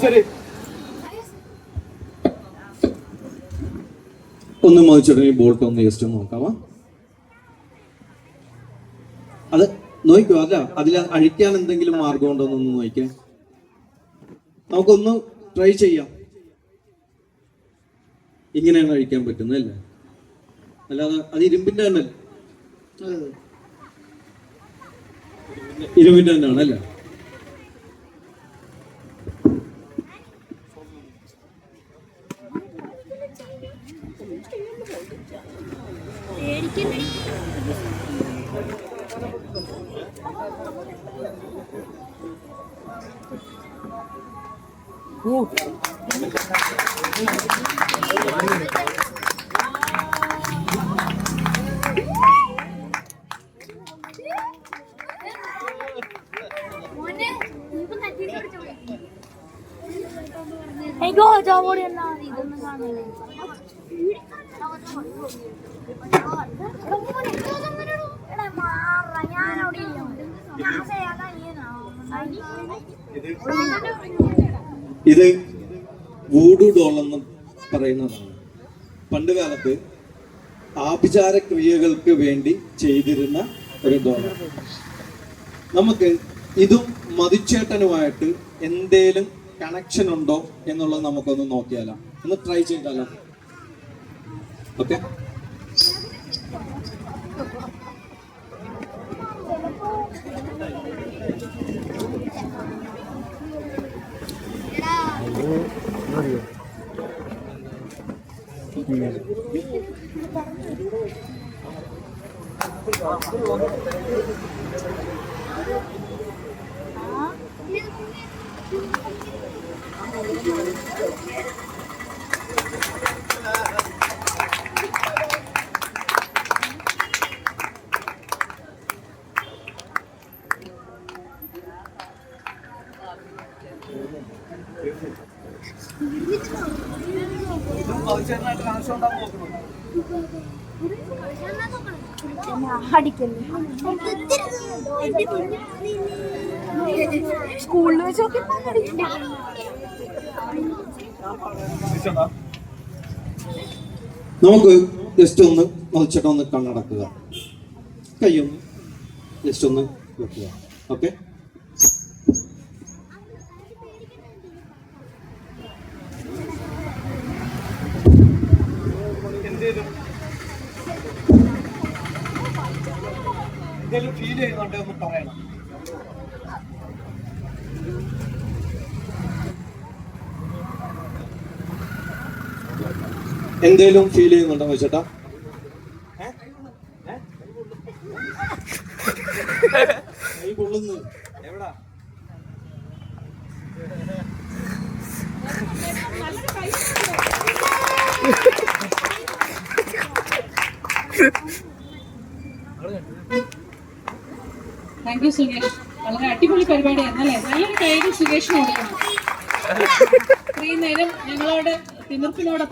ശരി. ഒന്ന് മതിച്ചിട്ട് ബോൾട്ട് ഒന്ന് ജസ്റ്റ് ഒന്ന് നോക്കാമോ അത് നോക്കോ അല്ല അതിൽ അഴിക്കാൻ എന്തെങ്കിലും മാർഗം ഉണ്ടോ എന്നൊന്ന് നോക്കേ നമുക്കൊന്ന് ട്രൈ ചെയ്യാം. ഇങ്ങനെയാണ് അഴിക്കാൻ പറ്റുന്നത് അല്ലേ? അല്ലാതെ അത് ഇരുമ്പിന്റെ തന്നെ ഇരുമ്പിന്റെ തന്നെയാണ് എനിക്ക് ഓടി എന്നാ ഇതൊന്നും കാണുന്നില്ല ഇത് വൂഡു ഡോൾ എന്ന് പറയുന്നതാണ്. പണ്ട് കാലത്ത് ആഭിചാര ക്രിയകൾക്ക് വേണ്ടി ചെയ്തിരുന്ന ഒരു ഡോൾ നമുക്ക് ഇതും മതിച്ചേട്ടനുമായിട്ട് എന്തേലും കണക്ഷൻ ഉണ്ടോ എന്നുള്ളത് നമുക്കൊന്ന് നോക്കിയാലോ. ഒന്ന് ട്രൈ ചെയ്താലോ? ഓക്കെ മതിച്ചേട്ടനായിട്ട് കണക്ഷൻ സ്കൂളിൽ വെച്ച് നമുക്ക് ജസ്റ്റ് ഒന്ന് മതിച്ചിട്ടൊന്ന് കണ്ണടക്കുക. കയ്യൊന്ന് ജസ്റ്റ് ഒന്ന് വെക്കുക. ഓക്കെ എന്തേലും ഫീൽ ചെയ്യുന്നുണ്ട് എന്ന് പറയണം എന്തേലും ഫീൽ ചെയ്യുന്നുണ്ടോ ചേട്ടാ കൈ പൊള്ളുന്നു എവിടാ? താങ്ക് യു സുരേഷ് വളരെ അടിപൊളി പരിപാടിയായിരുന്നു അല്ലേ നല്ലൊരു കൈയ്യടി സുരേഷിന് കൊടുക്കണം. ഇത്രയും നേരം ഞങ്ങളോട് തിമിർപ്പിനോട്